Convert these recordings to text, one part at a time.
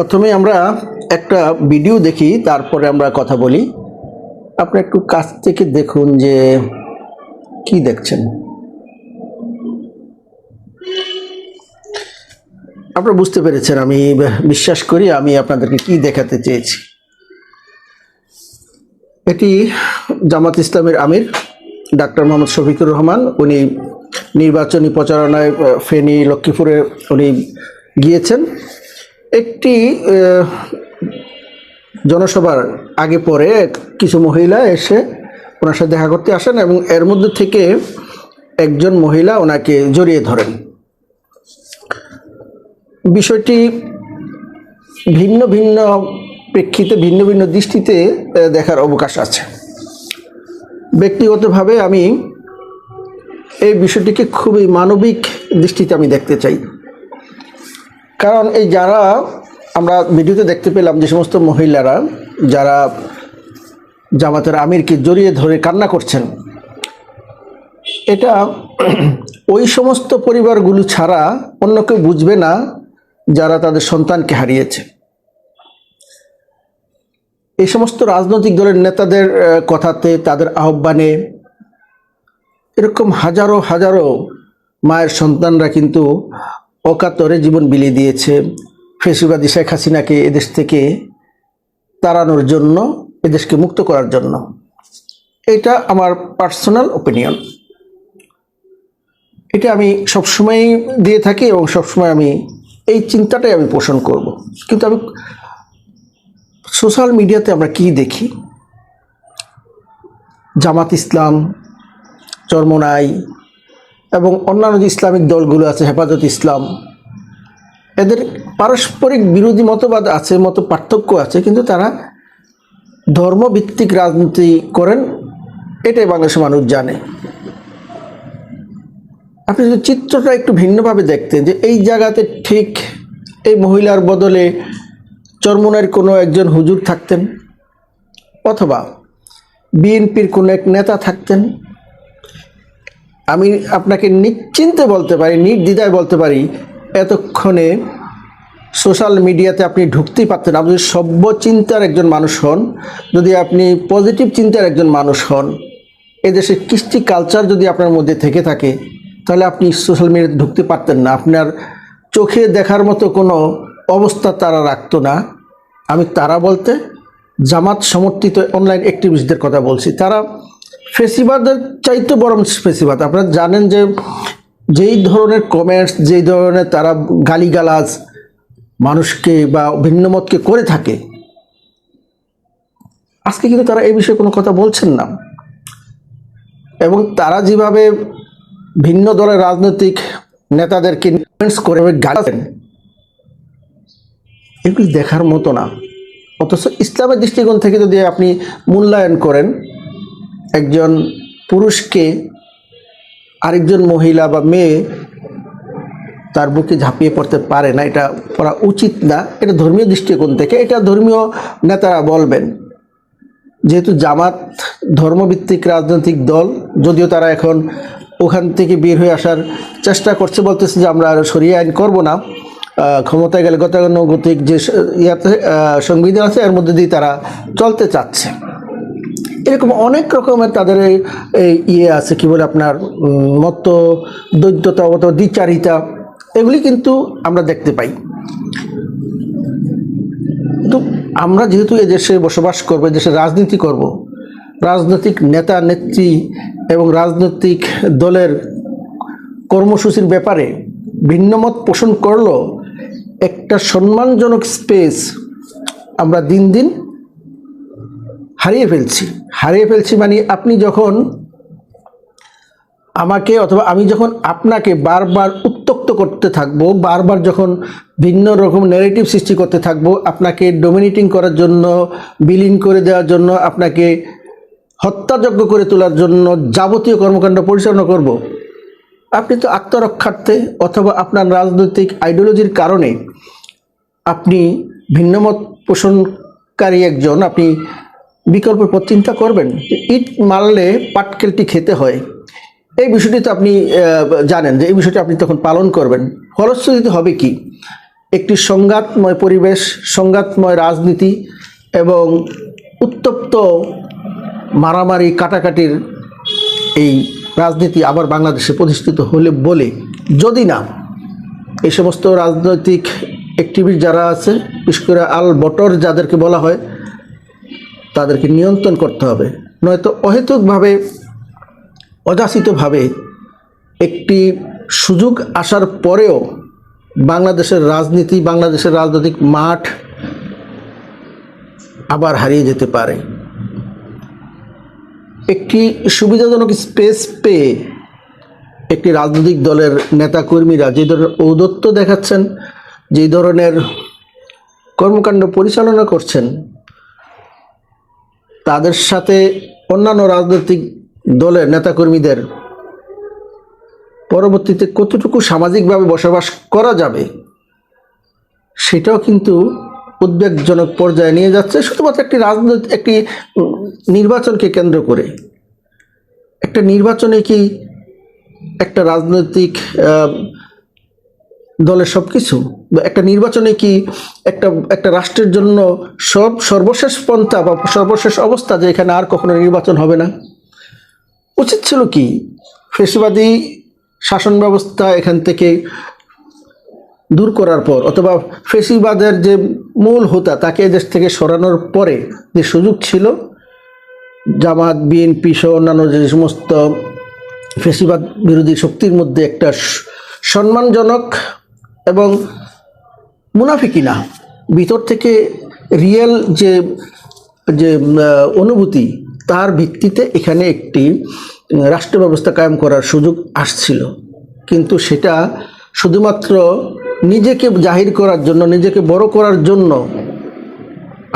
প্রথমে আমরা একটা ভিডিও দেখি, তারপরে আমরা কথা বলি। আপনি একটু কাছ থেকে দেখুন যে কি দেখছেন। আপনারা বুঝতে পেরেছেন, আমি বিশ্বাস করি আমি আপনাদেরকে কি দেখাতে চেয়েছি। এটি জামাত ইসলামের আমির, ডাক্তার মোহাম্মদ শফিকুর রহমান। উনি নির্বাচনী প্রচারণায় ফেনী, লক্ষ্মীপুরে উনি গিয়েছেন। একটি জনসভার আগে পরে কিছু মহিলা এসে ওনার সাথে দেখা করতে আসেন এবং এর মধ্যে থেকে একজন মহিলা ওনাকে জড়িয়ে ধরেন। বিষয়টি ভিন্ন ভিন্ন প্রেক্ষিতে, ভিন্ন ভিন্ন দৃষ্টিতে দেখার অবকাশ আছে। ব্যক্তিগতভাবে আমি এই বিষয়টিকে খুবই মানবিক দৃষ্টিতে আমি দেখতে চাই। কারণ এই যারা আমরা ভিডিওতে দেখতে পেলাম যে সমস্ত মহিলারা যারা জামাতের আমিরকে জড়িয়ে ধরে কান্না করছেন, এটা ওই সমস্ত পরিবারগুলো ছাড়া অন্য কেউ বুঝবে না যারা তাদের সন্তানকে হারিয়েছে। এই সমস্ত রাজনৈতিক দলের নেতাদের কথাতে, তাদের আহ্বানে এরকম হাজারো হাজারো মায়ের সন্তানরা কিন্তু অকাতরে জীবন বিলিয়ে দিয়েছে। ফেসিবাদী শেখ হাসিনাকে এদেশ থেকে তাড়ানোর জন্য, এদেশকে মুক্ত করার জন্য। এটা আমার পার্সোনাল ওপিনিয়ন এটা আমি সবসময় দিয়ে থাকি এবং সবসময় আমি এই চিন্তাটাই আমি পোষণ করব। কিন্তু আমি সোশ্যাল মিডিয়াতে আমরা কি দেখি? জামাত ইসলাম চরমনাই এবং অন্যান্য যে ইসলামিক দলগুলো আছে, হেফাজত ইসলাম, এদের পারস্পরিক বিরোধী মতবাদ আছে মত পার্থক্য আছে, কিন্তু তারা ধর্মভিত্তিক রাজনীতি করেন, এটাই বাংলাদেশের মানুষ জানে। আপনি যদি চিত্রটা একটু ভিন্নভাবে দেখতেন, যে এই জায়গাতে ঠিক এই মহিলার বদলে চরমনের কোনো একজন হুজুর থাকতেন, অথবা বিএনপির কোনো এক নেতা থাকতেন আমি আপনাকে নিশ্চিন্তে বলতে পারি, নির্দ্বিধায় বলতে পারি, এতক্ষণে সোশ্যাল মিডিয়াতে আপনি ঢুকতেই পারতেন। আপনি সভ্য চিন্তার একজন মানুষ হন, যদি আপনি পজিটিভ চিন্তার একজন মানুষ হন, এদেশের কৃষ্টি কালচার যদি আপনার মধ্যে থেকে থাকে, তাহলে আপনি সোশ্যাল মিডিয়াতে ঢুকতে পারতেন না। আপনার চোখে দেখার মতো কোনো অবস্থা তারা রাখতো না। আমি তারা বলতে জামাত সমর্থিত অনলাইন অ্যাক্টিভিস্টদের কথা বলছি। তারা ফেসিবাদের চাইতে বরং ফেসিবাদ। আপনারা জানেন যে যেই ধরনের কমেন্টস যেই ধরনের তারা গালিগালাজ মানুষকে বা ভিন্নমতকে করে থাকে, আজকে কিন্তু তারা এই বিষয়ে কোনো কথা বলছেন না। এবং তারা যেভাবে ভিন্ন দলের রাজনৈতিক নেতাদেরকে influence করে এবং গালাতেন এগুলি দেখার মতো না। অথচ ইসলামের দৃষ্টিকোণ থেকে যদি আপনি মূল্যায়ন করেন একজন পুরুষকে আরেকজন মহিলা বা মেয়ে তার বুকে ঝাঁপিয়ে পড়তে পারে না, এটা করা উচিত না। এটা ধর্মীয় দৃষ্টিকোণ থেকে এটা ধর্মীয় নেতারা বলবেন। যেহেতু জামাত ধর্মভিত্তিক রাজনৈতিক দল, যদিও তারা এখন ওখান থেকে বের হয়ে আসার চেষ্টা করছে, বলতেছে যে আমরা আর সরিয়ে আইন করব না। ক্ষমতায় গেলে গতানুগতিক যে ইয়াতে সংবিধান আছে, এর মধ্যে দিয়ে তারা চলতে চাচ্ছে। এরকম অনেক রকমের তাদের এই- ইয়ে আছে, কি বলে আপনার মত দৈত্যতা অথবা দ্বিচারিতা, এগুলি কিন্তু আমরা দেখতে পাই। কিন্তু আমরা যেহেতু এদেশে বসবাস করব দেশে রাজনীতি করব, রাজনৈতিক নেতা, নেত্রী এবং রাজনৈতিক দলের কর্মসূচির ব্যাপারে ভিন্নমত পোষণ করল একটা সম্মানজনক স্পেস আমরা দিন দিন হারিয়ে ফেলছি। হারিয়ে ফেলছি মানে আপনি যখন আমাকে অথবা আমি যখন আপনাকে বারবার উত্তক্ত করতে থাকব, বারবার যখন ভিন্ন রকম নেগেটিভ সৃষ্টি করতে থাকব, আপনাকে ডোমিনেটিং করার জন্য, বিলীন করে দেওয়ার জন্য, আপনাকে হত্যাযজ্ঞ করে তোলার জন্য যাবতীয় কর্মকাণ্ড পরিচালনা করব। আপনি তো আত্মরক্ষার্থে অথবা আপনার রাজনৈতিক আইডিওলজির কারণে আপনি ভিন্নমত পোষণকারী একজন, আপনি বিকল্প পথ চিন্তা করবেন, ইট মারলে পাটকেলটি খেতে হয়। এই বিষয়টি তো আপনি জানেন যে এই বিষয়টি আপনি তখন পালন করবেন। ফলশ্রুতিতে হবে কি? একটি সংঘাতময় পরিবেশ, সংঘাতময় রাজনীতি এবং উত্তপ্ত মারামারি, কাটাকাটির এই রাজনীতি আবার বাংলাদেশে প্রতিষ্ঠিত হলে বলে। যদি না এই সমস্ত রাজনৈতিক অ্যাক্টিভিস্ট যারা আছে, বিশেষ করে আল বটর যাদেরকে বলা হয় তাদেরকে নিয়ন্ত্রণ করতে হবে। নয়তো অহেতুকভাবে, অযাচিতভাবে একটি সুযোগ আসার পরেও বাংলাদেশের রাজনীতি, বাংলাদেশের রাজনৈতিক মাঠ আবার হারিয়ে যেতে পারে। একটি সুবিধাজনক স্পেস পেয়ে একটি রাজনৈতিক দলের নেতাকর্মীরা যে ধরনের ঔদত্ত দেখাচ্ছেন, যে ধরনের কর্মকাণ্ড পরিচালনা করছেন তাদের সাথে অন্যান্য রাজনৈতিক দলের নেতাকর্মীদের পরবর্তীতে কতটুকু সামাজিকভাবে বসবাস করা যাবে, সেটাও কিন্তু উদ্বেগজনক পর্যায়ে নিয়ে যাচ্ছে। শুধুমাত্র একটি রাজনৈতিক, একটি নির্বাচনকে কেন্দ্র করে। একটা নির্বাচনে কি একটা রাজনৈতিক দলের সব কিছু একটা নির্বাচনে কি একটা একটা রাষ্ট্রের জন্য সব সর্বশেষ পন্থা বা সর্বশেষ অবস্থা যে এখানে আর কখনো নির্বাচন হবে না? উচিত ছিল কি ফেসিবাদী শাসন ব্যবস্থা এখান থেকে দূর করার পর, অথবা ফেসিবাদের যে মূল হোতা তাকে দেশ থেকে সরানোর পরে যে সুযোগ ছিল, জামাত, বিএনপি সহ অন্যান্য যে সমস্ত ফেসিবাদ বিরোধী শক্তির মধ্যে একটা সম্মানজনক এবং মুনাফিকি না। ভিতর থেকে রিয়েল যে যে অনুভূতি, তার ভিত্তিতে এখানে একটি রাষ্ট্র ব্যবস্থা কায়েম করার সুযোগ আসছিল। কিন্তু সেটা শুধুমাত্র নিজেকে জাহির করার জন্য, নিজেকে বড় করার জন্য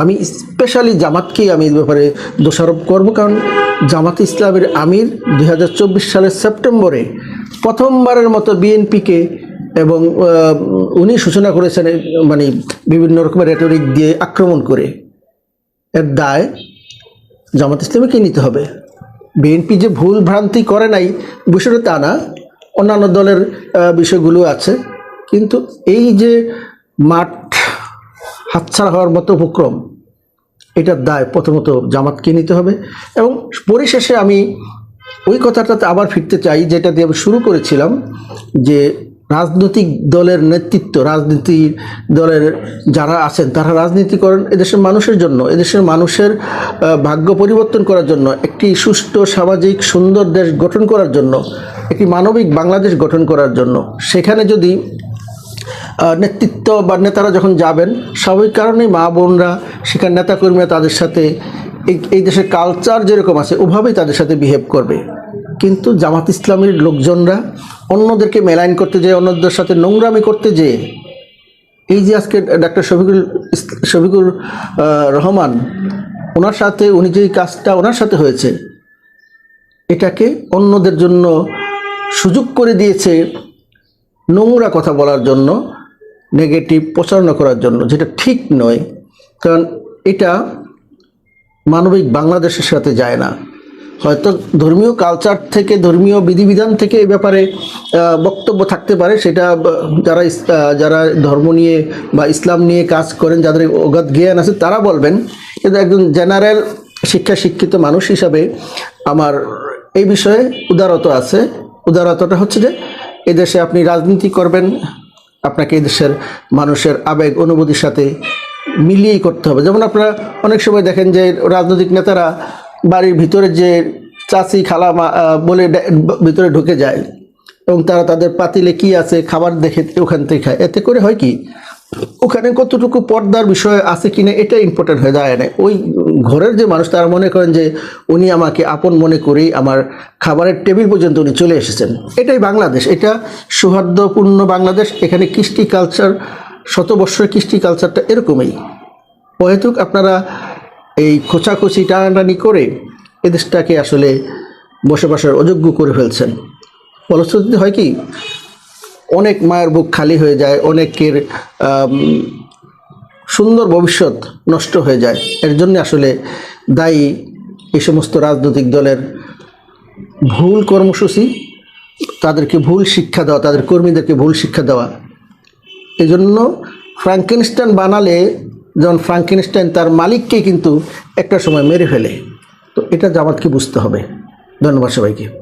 আমি স্পেশালি জামাতকেই আমি এই ব্যাপারে দোষারোপ করব। কারণ জামাত ইসলামের আমির দু হাজার চব্বিশ সালের সেপ্টেম্বরে প্রথমবারের মতো বিএনপিকে এবং উনি সূচনা করেছেন মানে বিভিন্ন রকমের রেটরিক দিয়ে আক্রমণ করে। এর দায় জামাত ইসলামীকে নিতে হবে। বিএনপি যে ভুল ভ্রান্তি করে নাই, বিষয়টা তা না। অন্যান্য দলের বিষয়গুলো আছে। কিন্তু এই যে মাঠ হাতছাড়া হওয়ার মতো উপক্রম, এটার দায় প্রথমত জামাতকে নিতে হবে। এবং পরিশেষে আমি ওই কথাটাতে আবার ফিরতে চাই, যেটা দিয়ে আমি শুরু করেছিলাম, যে রাজনৈতিক দলের নেতৃত্ব, রাজনীতি দলের যারা আছেন, তারা রাজনীতি করেন এদেশের মানুষের জন্য, এদেশের মানুষের ভাগ্য পরিবর্তন করার জন্য, একটি সুষ্ঠু, সামাজিক, সুন্দর দেশ গঠন করার জন্য, একটি মানবিক বাংলাদেশ গঠন করার জন্য। সেখানে যদি নেতৃত্ব বা নেতারা যখন যাবেন, স্বাভাবিক কারণেই মা বোনরা, সেখানে নেতাকর্মীরা তাদের সাথে, এই এই দেশের কালচার যেরকম আছে ওভাবেই তাদের সাথে বিহেভ করবে। কিন্তু জামাত ইসলামের লোকজনরা অন্যদেরকে মেলাইন করতে যেয়ে, অন্যদের সাথে নোংরামি করতে যেয়ে, এই যে আজকে ডাক্তার শফিকুল শফিকুর রহমান, ওনার সাথে, উনি যেই কাজটা ওনার সাথে হয়েছে, এটাকে অন্যদের জন্য সুযোগ করে দিয়েছে নোংরা কথা বলার জন্য, নেগেটিভ প্রচারণা করার জন্য, যেটা ঠিক নয়। কারণ এটা মানবিক বাংলাদেশের সাথে যায় না। হয়তো ধর্মীয় কালচার থেকে, ধর্মীয় বিধিবিধান থেকে এ ব্যাপারে বক্তব্য থাকতে পারে। সেটা যারা যারা ধর্ম নিয়ে বা ইসলাম নিয়ে কাজ করেন, যাদের অগাধ জ্ঞান আছে, তারা বলবেন, কিন্তু একজন জেনারেল শিক্ষা শিক্ষিত মানুষ হিসাবে আমার এই বিষয়ে উদারতা আছে। উদারতাটা হচ্ছে যে, এদেশে আপনি রাজনীতি করবেন, আপনাকে এদেশের মানুষের আবেগ, অনুভূতির সাথে মিলিয়েই করতে হবে। যেমন আপনারা অনেক সময় দেখেন যে, রাজনৈতিক নেতারা বাড়ির ভিতরে যে চাচি খালা বলে ভিতরে ঢুকে যায় এবং তারা তাদের পাতিলে কি আছে খাবার দেখে ওখান থেকে খায়। এতে করে হয় কি, ওখানে কতটুকু পর্দার বিষয় আছে কিনা এটা ইম্পর্টেন্ট হয়ে যায় না। ওই ঘরের যে মানুষ, তারা মনে করেন যে উনি আমাকে আপন মনে করেই আমার খাবারের টেবিল পর্যন্ত উনি চলে এসেছেন। এটাই বাংলাদেশ, এটা সৌহার্দ্যপূর্ণ বাংলাদেশ। এখানে কৃষ্টি কালচার শত বৎসরের কৃষ্টি কালচারটা এরকমই। অহেতুক আপনারা এই খোঁচাখুচি টানাটানি করে এদেশটাকে আসলে বসবাসের অযোগ্য করে ফেলছেন। ফলশ্রুতিতে হয় কি, অনেক মায়ের বুক খালি হয়ে যায়, অনেকের সুন্দর ভবিষ্যৎ নষ্ট হয়ে যায়। এর জন্য আসলে দায়ী এই সমস্ত রাজনৈতিক দলের ভুল কর্মসূচি, তাদেরকে ভুল শিক্ষা দেওয়া, তাদের কর্মীদেরকে ভুল শিক্ষা দেওয়া। এজন্য ফ্রাঙ্কেনস্টাইন বানালে যখন ফ্রাঙ্কিনস্টাইন তার মালিককে কিন্তু একটা সময় মেরে ফেলে। তো এটা জামাতকে বুঝতে হবে। ধন্যবাদ সবাইকে।